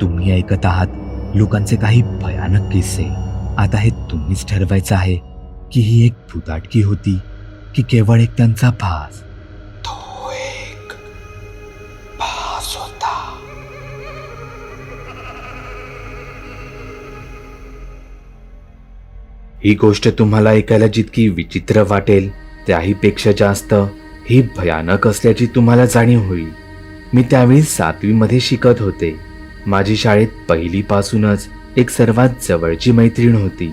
तुम्ही ऐकत आहात लोकांचे काही भयानक किस्से. आता हे तुम्हीच ठरवायचं आहे की ही एक भुताटकी होती की केवळ एक त्यांचा भास. तो एक भास होता. ही गोष्ट तुम्हाला ऐकायला जितकी विचित्र वाटेल त्याहीपेक्षा जास्त ही भयानक असल्याची तुम्हाला जाणीव होईल. मी त्यावेळी सातवीमध्ये शिकत होते. माझी शाळेत पहिलीपासूनच एक सर्वात जवळची मैत्रीण होती.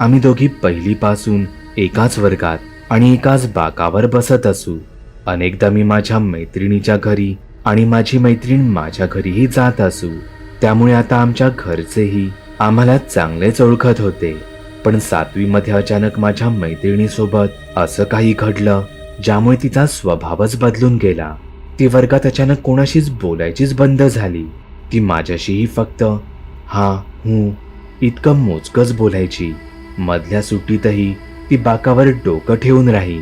आम्ही दोघी पहिलीपासून एकाच वर्गात आणि एकाच बाकावर बसत असू. अनेकदा मी माझ्या मैत्रिणीच्या घरी आणि माझी मैत्रीण माझ्या घरीही जात असू. त्यामुळे आता आमच्या घरचेही आम्हाला चांगलेच ओळखत होते. पण सातवीमध्ये अचानक माझ्या मैत्रिणीसोबत असं काही घडलं ज्यामुळे तिचा स्वभावच बदलून गेला. ती वर्गात अचानक कोणाशीच बोलायचीच बंद झाली. ती माझ्याशीही फक्त हा हूं इतकं मोजकच बोलायची. मधल्या सुट्टीतही ती बाकावर डोकं ठेवून राही.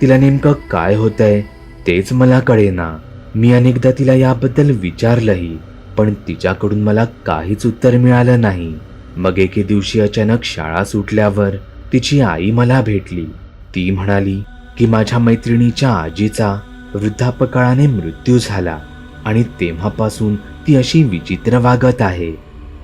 तिला नेमकं काय होतंय तेच मला कळेना. मी अनेकदा तिला याबद्दल विचारलंही पण तिच्याकडून मला काहीच उत्तर मिळालं नाही. मग एके दिवशी अचानक शाळा सुटल्यावर तिची आई मला भेटली. ती म्हणाली की माझ्या मैत्रिणीच्या आजीचा वृद्धापकाळाने मृत्यू झाला आणि तेव्हापासून ती अशी विचित्र वागत आहे.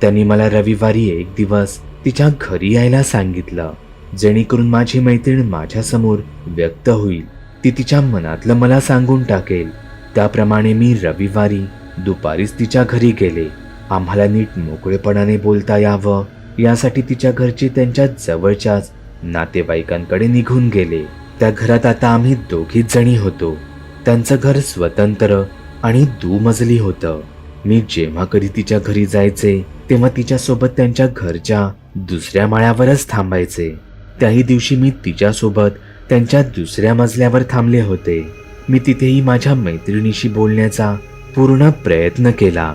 त्यांनी मला रविवारी एक दिवस तिच्या घरी यायला सांगितलं जेणेकरून माझी मैत्रीण माझ्यासमोर व्यक्त होईल. ती तिच्या मनातलं मला सांगून टाकेल. त्याप्रमाणे मी रविवारी दुपारीच तिच्या घरी गेले. आम्हाला नीट मोकळेपणाने बोलता यावं यासाठी तिच्या घरचे त्यांच्या जवळच्याच नातेवाईकांकडे निघून गेले. त्या घरात आता आम्ही दोघीच जणी होतो. त्यांचं घर स्वतंत्र आणि दुमजली होतं. मी जेव्हा कधी तिच्या घरी जायचे तेव्हा तिच्यासोबत त्यांच्या घरच्या दुसऱ्या माळ्यावरच थांबायचे. त्याही दिवशी मी तिच्यासोबत त्यांच्या दुसऱ्या मजल्यावर थांबले होते. मी तिथेही माझ्या मैत्रिणीशी बोलण्याचा पूर्ण प्रयत्न केला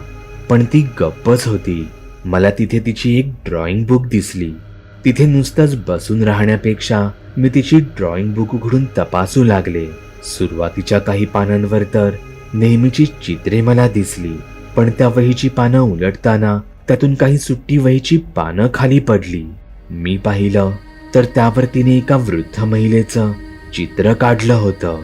पण ती गप्पच होती. मला तिथे तिची एक ड्रॉइंग बुक दिसली. तिथे नुसतंच बसून राहण्यापेक्षा मी तिची ड्रॉइंग बुक उघडून तपासू लागले. सुरुवातीच्या काही पानांवर तर नेहमीची चित्रे मला दिसली. पण त्या वहीची पानं उलटताना त्यातून काही सुट्टी वहीची पानं खाली पडली. मी पाहिलं तर त्यावर तिने एका वृद्ध महिलेचं चित्र काढलं होतं.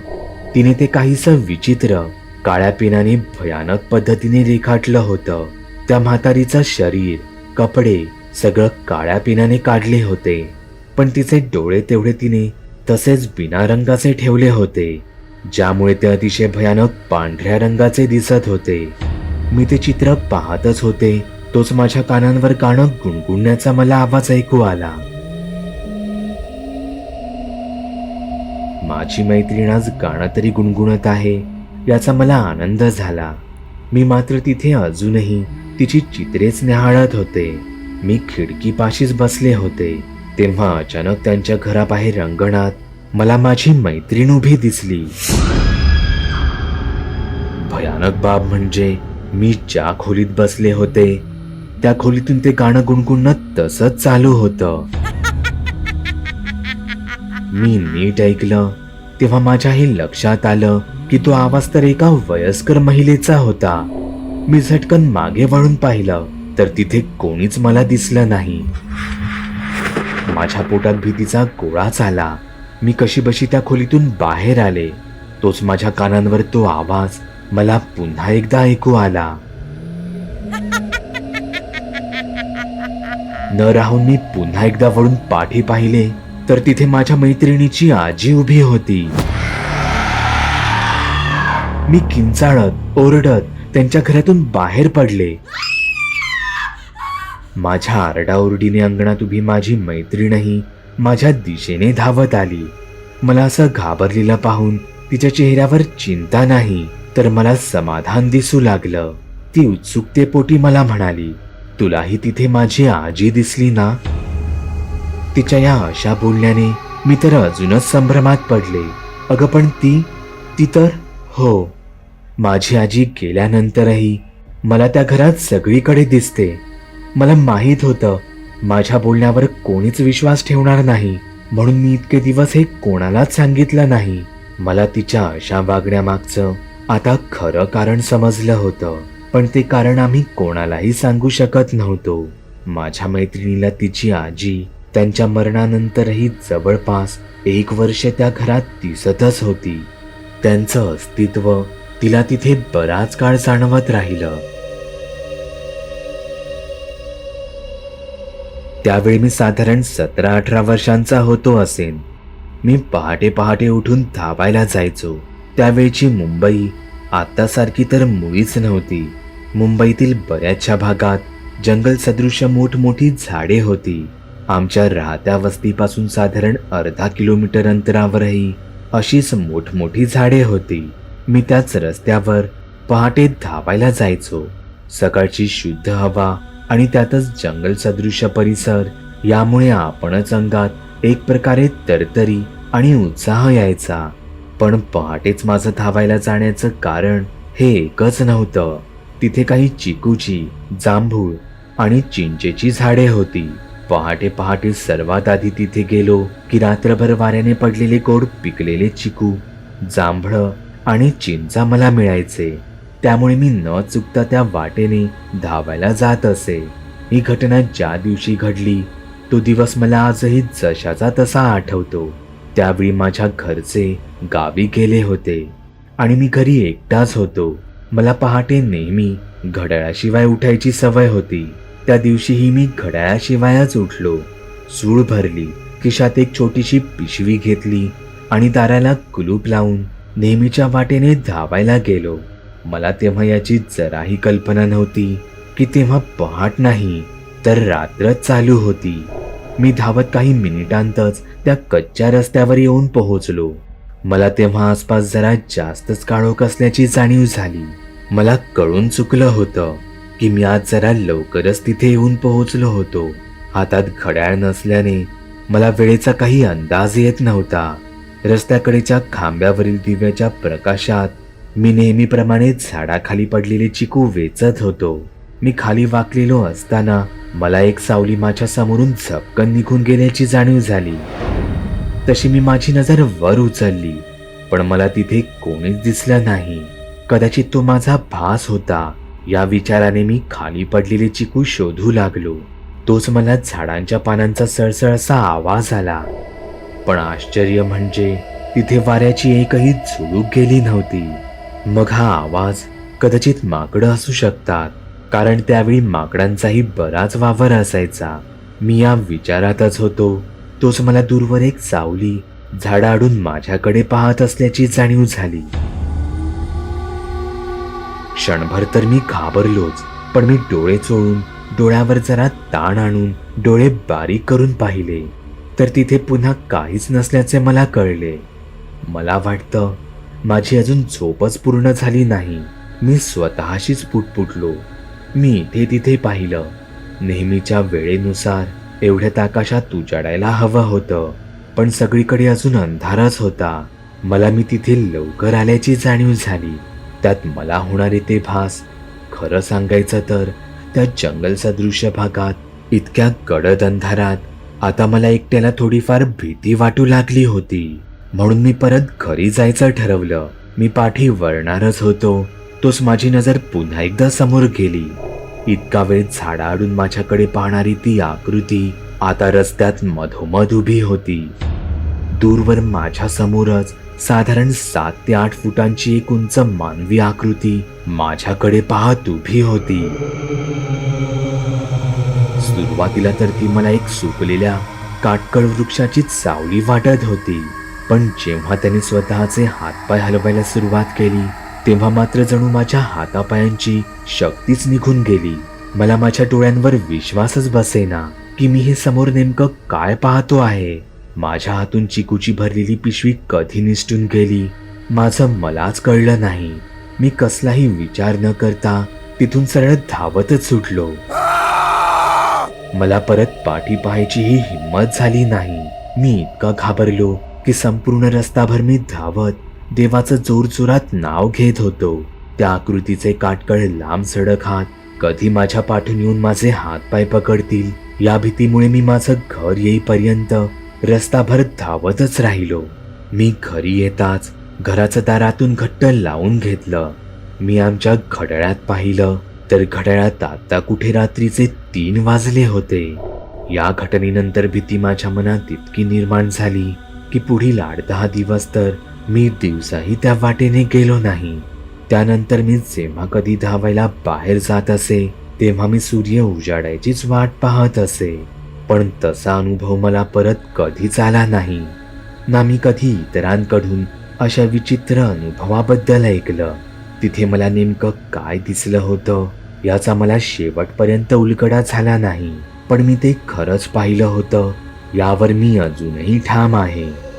तिने ते काहीसं विचित्र काळ्या पेनाने भयानक पद्धतीने रेखाटलं होतं. त्या म्हातारीचं शरीर कपडे सगळं काळ्या पेनाने काढले होते. पण तिचे डोळे तेवढे तिने तसेच बिना रंगाचे ठेवले होते ज्यामुळे ते अतिशय भयानक पांढऱ्या रंगाचे दिसत होते. मी ते चित्र पाहतच होते. तोच माझ्या कानांवर गाणं गुणगुणण्याचा मला आवाज ऐकू आला. माझी मैत्रीण आज गाणं तरी गुणगुणत आहे याचा मला आनंद झाला. मी मात्र तिथे अजूनही तिची चित्रेच निहाळत होते. मी खिडकीपाशीच बसले होते. तेव्हा अचानक त्यांच्या घराबाहेर रंगणात मला माझी मैत्रीण उभी दिसली. भयानक बाब म्हणजे मी ज्या खोलीत बसले होते त्या खोलीतून ते गाणं गुणगुणत तसंच चालू होतं. मी नीट ऐकलं तेव्हा माझ्याही लक्षात आलं की तो आवाज तर एका वयस्कर महिलेचा होता. मी झटकन मागे वळून पाहिलं तर तिथे कोणीच मला दिसलं नाही. माझ्या पोटात भीतीचा गोळाच आला. मी कशी बशी त्या खोलीतून बाहेर आले. तोच माझ्या कानांवर तो आवाज मला पुन्हा एकदा ऐकू आला. न राहून मी पुन्हा एकदा वळून पाठी पाहिले तर तिथे माझ्या मैत्रिणीची आजी उभी होती. मी किंचाळत ओरडत त्यांच्या घरातून बाहेर पडले. माझ्या आरडाओरडीने अंगणात उभी माझी मैत्रीणही माझ्या दिशेने धावत आली. मला असं घाबरलेलं पाहून तिच्या चेहऱ्यावर चिंता नाही. तर मला समाधान दिसू लागलं. ती उत्सुकतेपोटी मला म्हणाली तुलाही तिथे माझी आजी दिसली ना? तिच्या या अशा बोलण्याने मी तर अजूनच संभ्रमात पडले. अगं पण ती ती तर हो. माझी आजी गेल्यानंतरही मला त्या घरात सगळीकडे दिसते. मला माहीत होतं माझ्या बोलण्यावर कोणीच विश्वास ठेवणार नाही म्हणून मी इतके दिवस हे कोणालाच सांगितलं नाही. मला तिच्या अशा वागण्यामागचं आता खरं कारण समजलं होतं पण ते कारण आम्ही कोणालाही सांगू शकत नव्हतो. माझ्या मैत्रिणीला तिची आजी त्यांच्या मरणानंतरही जवळपास एक वर्ष त्या घरात दिसतच होती. त्यांचं अस्तित्व तिला तिथे बराच काळ जाणवत राहिलं. त्यावेळी मी साधारण सतरा अठरा वर्षांचा होतो असेन. मी पहाटे पहाटे उठून धावायला जायचो. त्यावेळची मुंबई आत्तासारखी तर मुळीच नव्हती. मुंबईतील बऱ्याचशा भागात जंगल सदृश मोठमोठी झाडे होती. आमच्या राहत्या वस्तीपासून साधारण अर्धा किलोमीटर अंतरावरही अशीच मोठमोठी झाडे होती. मी त्याच रस्त्यावर पहाटे धावायला जायचो. सकाळची शुद्ध हवा आणि त्यातच जंगल सदृश परिसर यामुळे आपणच अंगात एक प्रकारे तरतरी आणि उत्साह यायचा. पण पहाटेच माझं धावायला जाण्याचं कारण हे एकच नव्हतं. तिथे काही चिकूची जांभूळ आणि चिंचेची झाडे होती. पहाटे पहाटे सर्वात आधी तिथे गेलो की रात्रभर वाऱ्याने पडलेले गोड पिकलेले चिकू जांभळं आणि चिंचा मला मिळायचे. त्यामुळे मी न चुकता त्या वाटेने धावायला जात असे. ही घटना ज्या दिवशी घडली तो दिवस मला आजही जशाचा तसा आठवतो. त्यावेळी माझ्या घरचे गावी गेले होते. आणि मी घरी एकटाच होतो. मला पहाटे नेहमी घड्याळाशिवाय उठायची सवय होती. त्या दिवशीही मी घड्याळाशिवायच उठलो. सूळ भरली खिशात एक छोटीशी पिशवी घेतली आणि दाराला कुलूप लावून नेहमीच्या वाटेने धावायला गेलो. मला तेव्हा याची जराही कल्पना नव्हती की तेव्हा पहाट नाही तर रात्रच चालू होती. मी धावत काही मिनिटांतच त्या कच्च्या रस्त्यावर येऊन पोहोचलो. मला तेव्हा आसपास जरा जास्तच काळोख असल्याची जाणीव झाली. मला कळून चुकलं होतं की मी आज जरा लवकरच तिथे येऊन पोहोचलो होतो. हातात घड्याळ नसल्याने मला वेळेचा काही अंदाज येत नव्हता. रस्त्याकडेच्या खांब्यावरील दिव्याच्या प्रकाशात मी नेहमीप्रमाणे झाडाखाली पडलेले चिकू वेचत होतो. मी खाली वाकलेलो असताना मला एक सावली माझ्या समोरून झपकन निघून गेल्याची जाणीव झाली. तशी मी माझी नजर वर उचलली पण मला तिथे कोणीच दिसलं नाही. कदाचित तो माझा भास होता. या विचाराने मी खाली पडलेले चिकू शोधू लागलो. तोच मला झाडांच्या पानांचा सळसळ असा आवाज आला. पण आश्चर्य म्हणजे तिथे वाऱ्याची एकही झुळूक गेली नव्हती. मग हा आवाज कदाचित माकडं असू शकतात. कारण त्यावेळी माकडांचाही बराच वावर असायचा. मी या विचारातच होतो. तोच मला दूरवर एक सावली झाडाआडून माझ्याकडे पाहत असल्याची जाणीव झाली. क्षणभर तर मी घाबरलोच पण मी डोळे चोळून डोळ्यावर जरा ताण आणून डोळे बारीक करून पाहिले. तर तिथे पुन्हा काहीच नसल्याचे मला कळले. मला वाटतं माझी अजून झोपच पूर्ण झाली नाही. मी स्वतःशीच पुटपुटलो. मी इथे तिथे पाहिलं. नेहमीच्या वेळेनुसार एवढ्यात आकाशात उजाडायला हवं होतं पण सगळीकडे अजून अंधारच होता. मला मी तिथे लवकर आल्याची जाणीव झाली. त्यात मला होणारे ते भास खरं सांगायचं तर त्या जंगल सदृश्य भागात इतक्या गडद अंधारात आता मला एकट्याला थोडीफार भीती वाटू लागली होती. म्हणून मी परत घरी जायचं ठरवलं. मी पाठी वळणारच होतो. तोच माझी नजर पुन्हा एकदा समोर गेली. इतका वेळ झाडाआडून माझ्याकडे पाहणारी ती आकृती आता रस्त्यात मधोमध उभी होती. दूरवर माझ्या समोरच साधारण सात ते आठ फुटांची एक उंच मानवी आकृती माझ्याकडे पाहत उभी होती. सुरुवातीला तर ती मला एक सुकलेल्या काटकळ वृक्षाची सावली वाटत होती पण जेव्हा त्याने स्वतःचे हातपाय हलवायला सुरुवात केली तेव्हा मात्र जणू माझ्या हातापायांची शक्तीच निघून गेली. मला माझ्या डोळ्यांवर विश्वासच बसेना की मी हे समोर नेमकं काय पाहतो आहे. माझ्या हातून चिकूची भरलेली पिशवी कधी निसटून गेली? माझं मलाच कळलं नाही. मी कसलाही विचार न करता तिथून सरळ धावतच सुटलो. मला परत पाठी पाहायची ही हिंमत झाली नाही. मी इतका घाबरलो की संपूर्ण रस्ताभर मी धावत देवाचं जोरजोरात नाव घेत होतो. त्या आकृतीचे काटकळ लांब सडक हात कधी माझ्या पाठून येऊन माझे हातपाय पकडतील या भीतीमुळे मी माझं घर येईपर्यंत रस्ताभर धावतच राहिलो. मी घरी येताच घराचं दारातून घट्ट लावून घेतलं. मी आमच्या घड्याळात पाहिलं तर घड्याळात आता कुठे रात्रीचे तीन वाजले होते. या घटनेनंतर भीती माझ्या मनात इतकी निर्माण झाली की पुढील आठ दहा दिवस तर मी दिवसाही त्या वाटेने गेलो नाही. त्यानंतर मी जेव्हा कधी धावायला बाहेर जात असे तेव्हा मी सूर्य उजाडायचीच वाट पाहत असे. पण तसा अनुभव मला परत कधीच आला नाही. ना मी कधी इतरांकडून अशा विचित्र अनुभवाबद्दल ऐकलं. तिथे मला नेमकं काय दिसलं होतं याचा मला शेवटपर्यंत उलगडा झाला नाही. पण मी ते खरंच पाहिलं होतं. यावर मी अजूनही ठाम आहे.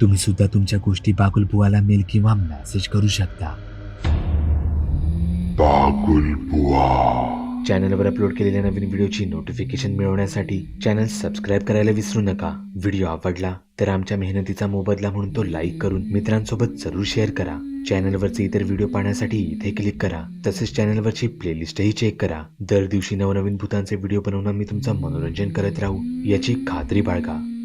तुम्ही सुद्धा तुमच्या गोष्टी बाकुलपुवाला मेल किंवा मेसेज करू शकता. बागुल बुवा. चॅनलवर अपलोड केलेल्या नवीन व्हिडिओची नोटिफिकेशन मिळवण्यासाठी चॅनल सबस्क्राईब करायला विसरू नका. व्हिडिओ आवडला तर आमच्या मेहनतीचा मोबदला म्हणून तो लाईक करून मित्रांसोबत जरूर शेअर करा. चॅनलवरचे इतर व्हिडिओ पाहण्यासाठी इथे क्लिक करा. तसेच चॅनलवरची प्लेलिस्टही चेक करा. दर दिवशी नवनवीन भूतांचे व्हिडिओ बनवून मी तुमचं मनोरंजन करत राहू. याची खात्री बाळगा.